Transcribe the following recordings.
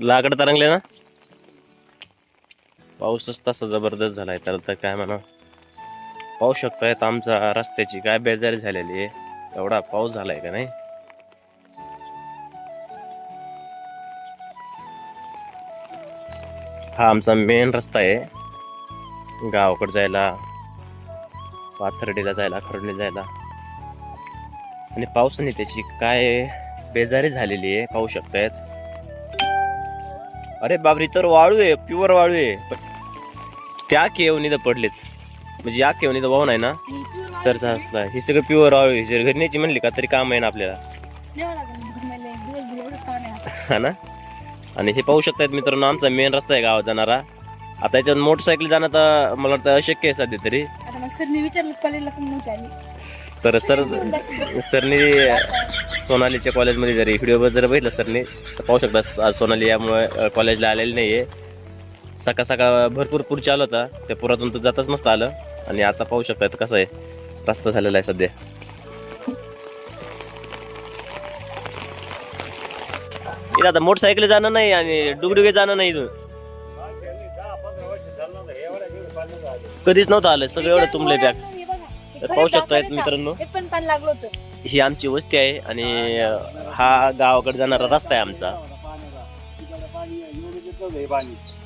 लाकड तरंगले ना? पाऊसच तसा जबरदस्त झालाय तर तर काय म्हणा पाहू शकतायत आमचा रस्त्याची काय बेजारी झालेली आहे. एवढा पाऊस झालाय का नाही? हा आमचा मेन रस्ता आहे. गावाकडे जायला पाथर्डीला जायला खरडली जायला. आणि पावसाने त्याची काय बेजारी झालेली आहे पाहू शकतायत. अरे बाबरी तर वाळू आहे प्युअर वाळू आहे. त्या केवणी तर पडलेत. म्हणजे या केवणी तर वाहून आहे ना तर असला हे सगळं प्युअर वाळू आहे. जर घरी न्यायची म्हणली का तरी काम आहे ना आपल्याला. हा ना? आणि हे पाहू शकतायत मित्रांनो आमचा मेन रस्ता आहे गावात जाणारा. आता याच्यात मोटरसायकल जाणं तर मला वाटतं अशक्य आहे सध्या तरी. सर मी विचारलं कॉलेजला पण तर सर सरनी सोनालीच्या कॉलेजमध्ये जरी व्हिडिओ जर बघितलं सरनी तर पाहू शकता आज सोनाली यामुळे कॉलेजला आलेली नाही आहे सकाळ सकाळ भरपूर पूर चालू होता. त्या पुरातून तर जाताच नसतं आलं. आणि आता पाहू शकतात कसं आहे. रस्ता झालेला आहे सध्या. इथं आता मोटरसायकल जाणं नाही आणि डुगडुगे जाणं नाही इथून. कधीच नव्हतं आलं. सगळं एवढं तुंबले बॅग. पाहू शकतायत मित्रांनो. पण पाणी लागलं होतं. ही आमची वस्ती आहे आणि हा गावाकडे जाणारा रस्ता आहे आमचा.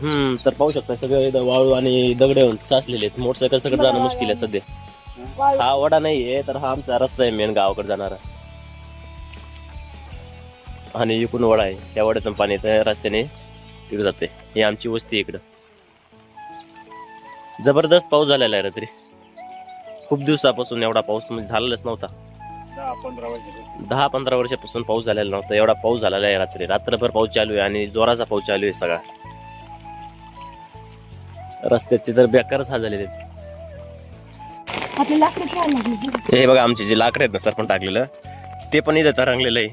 हम्म तर पाहू शकता सगळे इथं वाळू आणि दगडे होऊन साचलेले आहेत. मोटरसायकल सगळं जाणं मुश्किल आहे सध्या. हा वडा नाहीये तर हा आमचा रस्ता आहे मेन गावाकडे जाणारा. आणि इकडून वडा आहे. त्या वड्यातून पाणी रस्त्याने तिकडे जाते ही आमची वस्ती आहे इकडं. जबरदस्त पाऊस झालेला आहे रात्री. खूप दिवसापासून एवढा पाऊस म्हणजे झालेलाच नव्हता. दहा पंधरा वर्षापासून पाऊस झालेला नव्हता एवढा पाऊस झालेला आहे रात्री. रात्रभर पाऊस चालू आहे आणि जोराचा पाऊस चालू आहे सगळा. रस्त्याचे तर बेकारच हाल झालेले हे बघा आमचे जे लाकडं आहेत ना सर पण टाकलेलं ते पण इथं तरंगलेलं आहे.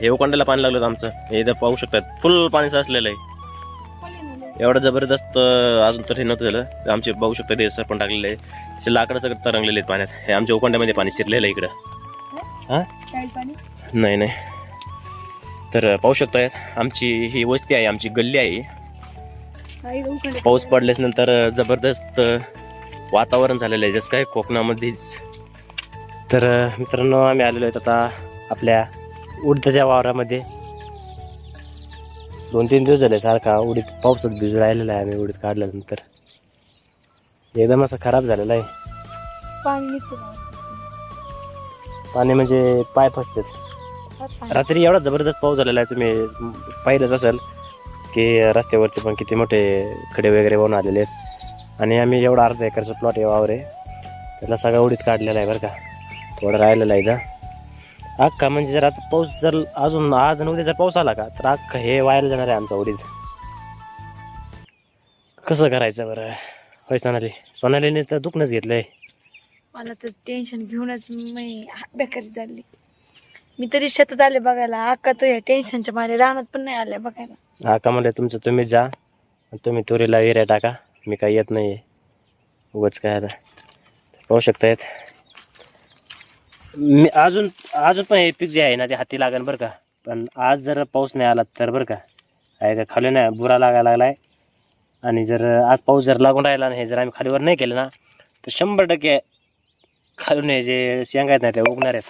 हे उकोंड्याला पाणी लागलं होतं आमचं. हे इथं पाहू शकतात. फुल पाणी साचलेलं आहे. एवढं जबरदस्त अजून तर हे नव्हतं झालं. ते आमचे बघू शकतात हे सर पण टाकलेलं आहे त्याचे लाकडं सगळं तरंगलेले आहेत पाण्यात. हे आमच्या उकोंड्यामध्ये पाणी शिरलेलं आहे इकडं. हा? नाही नाही. तर पाहू शकताय. आमची ही वस्ती आहे आमची गल्ली आहे. पाऊस पडल्यास नंतर जबरदस्त वातावरण झालेलं आहे. जसं काय कोकणामध्येच. तर मित्रांनो आम्ही आलेलो आहेत आता आपल्या उडदाच्या वावरामध्ये. दोन तीन दिवस झाले सारखा. उडीत पावसात भिजून राहिलेला आहे आम्ही उडीत काढल्यानंतर. एकदम असं खराब झालेलं आहे. पाणी निघतं ना. पाणी म्हणजे पाय फसतात पाणी. रात्री एवढा जबरदस्त पाऊस झालेला आहे तुम्ही पाहिलंच असेल की रस्त्यावरती पण किती मोठे खडे वगैरे वाहून आलेले आहेत. आणि आम्ही एवढा अर्धा एकरचा प्लॉट आहे वावर आहे त्याला सगळा उडीत काढलेला आहे बरं का. थोडं राहिलेलं आहे इथं. अख्खा म्हणजे जर आता पाऊस जर अजून आज आणि उद्या जर पाऊस आला का तर अख्खा हे वायाला जाणार आहे आमचा उडीद. कसं करायचं बरं? होय सोनाली. सोनालीने तर दुखणंच घेतलंय. मला तर टेन्शन घेऊनच मी बेकारी झाली. मी तरी शेतात आले बघायला. अक्का तर या टेन्शनच्या मारे रानात पण नाही आल्या बघायला. हा का म्हणले तुमचं तुम्ही जा आणि तुम्ही तुरीला एरिया टाका. मी काही येत नाही उगाच काय आता. पाहू शकतायत. मी अजून अजून पण हे पीक जे आहे ना ते हाती लागेल बरं का. पण आज जर पाऊस नाही आला तर बरं का. आहे का खाली नाही बुरा लागायला लागला आहे आणि जर आज पाऊस जर लागून राहिला आणि हे जर आम्ही खालीवर नाही केलं ना तर शंभर टक्के खालून हे जे शेंगा आहेत ना ते उगणार आहेत.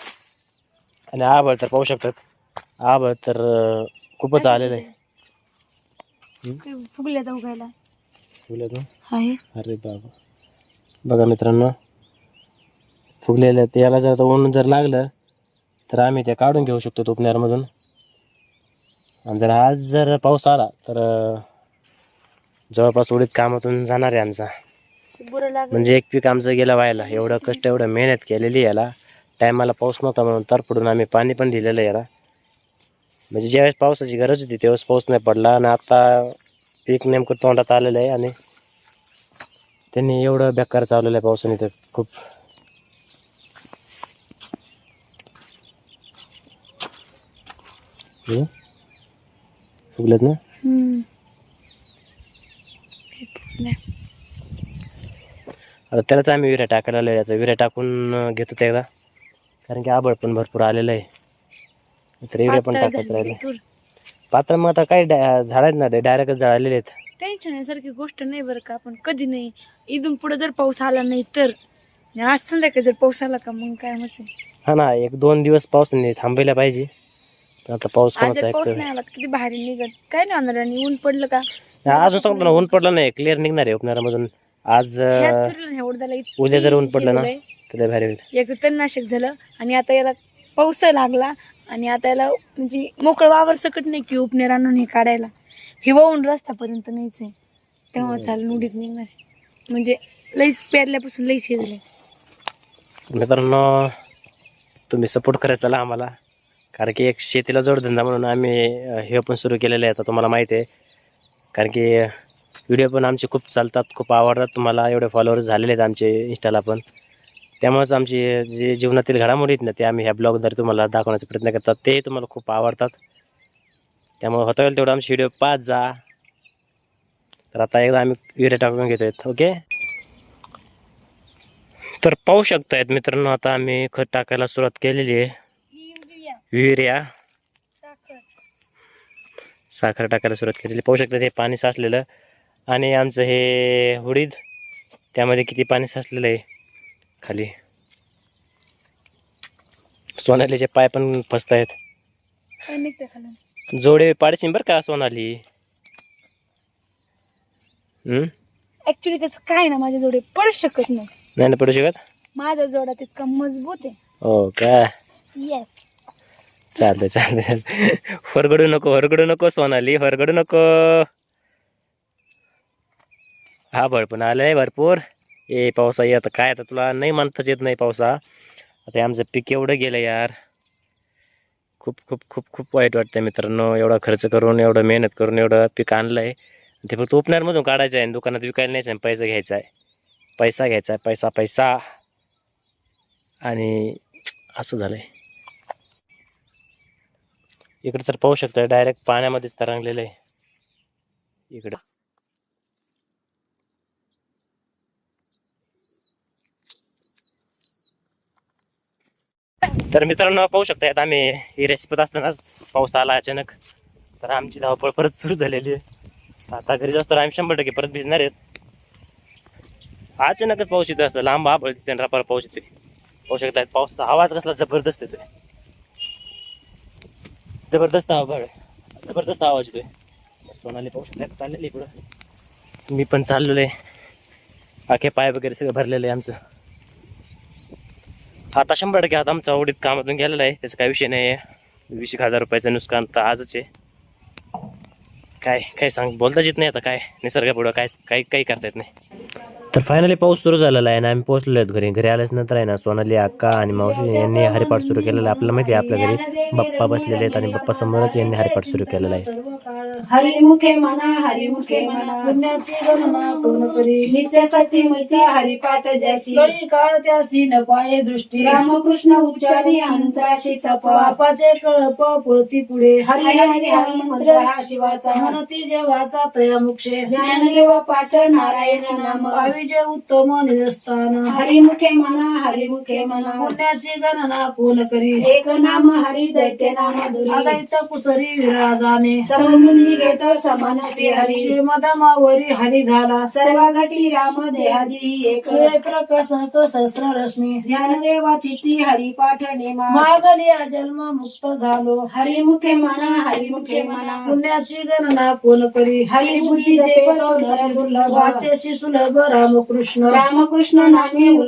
आणि आबळ तर पाहू शकतात. आबळ तर खूपच आलेलं आहे. फुगल्या जाऊ गायला फुलं तू आहे. अरे बाबा. बघा मित्रांनो फुगलेलं ते याला जर ऊन जर लागलं तर आम्ही ते काढून घेऊ शकतो तुपण्यारमधून आणि जर आज जर पाऊस आला तर जवळपास उडीत कामातून जाणार आहे आमचा. म्हणजे एक पीक आमचं गेलं व्हायला. एवढं कष्ट एवढं मेहनत केलेली याला. टायमाला पाऊस नव्हता म्हणून तरपडून आम्ही पाणी पण दिलेलं याला. म्हणजे ज्यावेळेस पावसाची गरज होती त्यावेळेस पाऊस नाही पडला. आणि आता पीक नेमकं तोंडात आलेलं आहे आणि त्यांनी एवढं बेकार चालवलं आहे पावसाने तर खूप. ना. हे. आता त्यालाच आम्ही विऱ्या टाकायला आलो आता. विऱ्या टाकून घेतो ते एकदा. कारण की आबळ पण भरपूर आलेलं आहे. तर युरिया पण टाकायचं राहिले. तूर पात्र मग आता झाड आहेत ना ते? डायरेक्टच जळालेले आहेत. टेन्शन यासारखी गोष्ट नाही बरं का. पण कधी नाही. इथून पुढे जर पाऊस आला नाही तर. आज संध्याकाळी जर पाऊस आला का मग काय मच हा ना एक दोन दिवस पावसाने थांबायला पाहिजे. आता पाऊस आज कोणाचा पाऊस नाही आला तर किती बाहेर निघत काय नाही होणार आणि ऊन पडलं का? अजून सांगतो ना ऊन पडलं नाही क्लिअर निघणार आहे उपनारामधून. आज ह्या अं, तुरीला ह्या उडदाला इतकी उद्या जर ऊन पडलं ना हे होलंय. तर लय भारी होईल. एक तर तणनाशक झालं आणि आता याला पाऊस लागला आणि आता याला म्हणजे मोकळ वावर सकट नाही की उपनेर आणून हे काढायला. हे वाहून रस्तापर्यंत नाहीच आहे तेव्हा चालून उडीत निघणार आहे. म्हणजे लईच पेरल्यापासून हे झालंय मित्रांनो तुम्ही सपोर्ट करायचा चला आम्हाला. कारण की एक शेतीला जोडधंदा म्हणून आम्ही हे पण सुरू केलेलं आहे आता तुम्हाला माहिती आहे. कारण की व्हिडिओ पण आमचे खूप चालतात खूप आवडतात. तुम्हाला एवढे फॉलोअर्स झालेले आहेत आमचे इंस्टाला पण. त्यामुळेच आमची जे जीवनातील घडामोडी आहेत ना ते आम्ही ह्या ब्लॉगद्वारे तुम्हाला दाखवण्याचा प्रयत्न करतात. ते तुम्हाला खूप आवडतात. त्यामुळे होता येईल तेवढं आमचे व्हिडिओ पाच जा. तर आता एकदा आम्ही विरे टाकून घेतोय ओके तर पाहू शकतायत मित्रांनो आता आम्ही खत टाकायला सुरुवात केलेली आहे. युरिया. साखर. टाकायला सुरुवात केलेली. पाहू शकता हे पाणी साचलेलं. आणि आमचं हे उडीद त्यामध्ये किती पाणी साचलेलं आहे? खाली. सोनालीचे पाय पण फसत आहेत जोडे पाडशीन बरं का सोनाली? हम्म? ऍक्च्युली त्याचं काय ना माझ्या जोडे पडू शकत नाही. नाही पडू शकत? माझा जोडा तितका मजबूत आहे. हो का? येस चालतंय चालतंय चालतंय. हरगडू नको हरगडू नको सोनाली हरगडू नको. हा भरपूर आलं आलंय भरपूर. ए पावसा येत आता. काय आता तुला नाही म्हणताच येत नाही पावसा. आता हे आमचं पीक एवढं गेलं यार. खूप खूप खूप खूप वाईट वाटतं मित्रांनो. एवढा खर्च करून एवढं मेहनत करून एवढं पीक आणलंय. ते फक्त ओपनरमधून काढायचं आहे. आणि दुकानात विकायला नाही आहे पैसा घ्यायचा आहे. पैसा घ्यायचा आहे पैसा पैसा. आणि असं झालं आहे इकडे तर पाहू शकता डायरेक्ट पाण्यामध्येच तरंगलेलं आहे. इकडं. तर मित्रांनो पाहू शकता आता आम्ही ही रेसिपीत असतानाच पाऊस आला अचानक. तर आमची धावपळ परत सुरू झालेली आहे. आता घरी जास्त आम्ही शंभर टक्के परत भिजणार आहेत. अचानकच पाऊस येतो असं लांब आबळ तिथे पाऊस येतोय. पाहू शकता पावसाचा आवाज कसला जबरदस्त येतोय. जबरदस्त आवाज जबरदस्त आवाज येतोय. सोनाली पाहू शकता चाललेली इकडं. मी पण चाललेलो आहे. आखे पाय वगैरे सगळं भरलेलं आहे आमचं. आता शंभर टक्के आता आमचा आवडीत कामातून गेलेला आहे. त्याचा काही विषय नाही आहे वीस एक हजार रुपयाचं नुकसान तर आजच आहे. काय काय सांग? बोलताच येत नाही आता काय? निसर्गापुढं काय काही काही करता येत नाही. तर फायनली पाऊस सुरू झालेला आहे ना आम्ही पोहोचलेलो आहेत घरी. घरी आल्याच आहे ना सोनाली अक्का आणि मावशी यांनी हरिपाठ सुरू केलेला आहे. आपल्याला माहिती आहे आपल्या घरी बाप्पा बसलेले आहेत आणि बाप्पा समोरच यांनी हरिपाठ सुरू केलेला आहे. हरिमुखे म्हणा हरिमुखे म्हणा पुण्याची गणना कोण करी नित्य सती मैती हरिपाठ जैसी कळी काळ त्यासी न पाये दृष्टी. रामकृष्ण उच्चारी अंतराशी तप. पापाचे कळप पुळती पुढे. हरी हरी हरी मंत्र हा शिवाचा. म्हणती जे वाचा तया मुक्षे ज्ञानदेव पाठ नारायण नाम. पाविजे उत्तम निजस्थान हरिमुखे म्हणा हरिमुखे म्हणा पुण्याची गणना कोण करी? एक नाम हरी दैत्य नाम दुरी इथं कुसरी विराजाने. सममुनी घेत समान श्री हरी श्रीमदमावरी हरी झाला. सर्व घटी राम देहादी एक. सूर्यप्रकाश सहस्र रश्मी ज्ञानदेवा तिथी हरिपाठ नेमा. मागलिया जन्म मुक्त झालो. हरिमुखे म्हणा हरिमुखे म्हणा पुण्याची गणना कोण करी? हरिबुद्धी जपतो नर दुर्लभ. वाचेशी सुलभ रामकृष्ण. रामकृष्ण नामे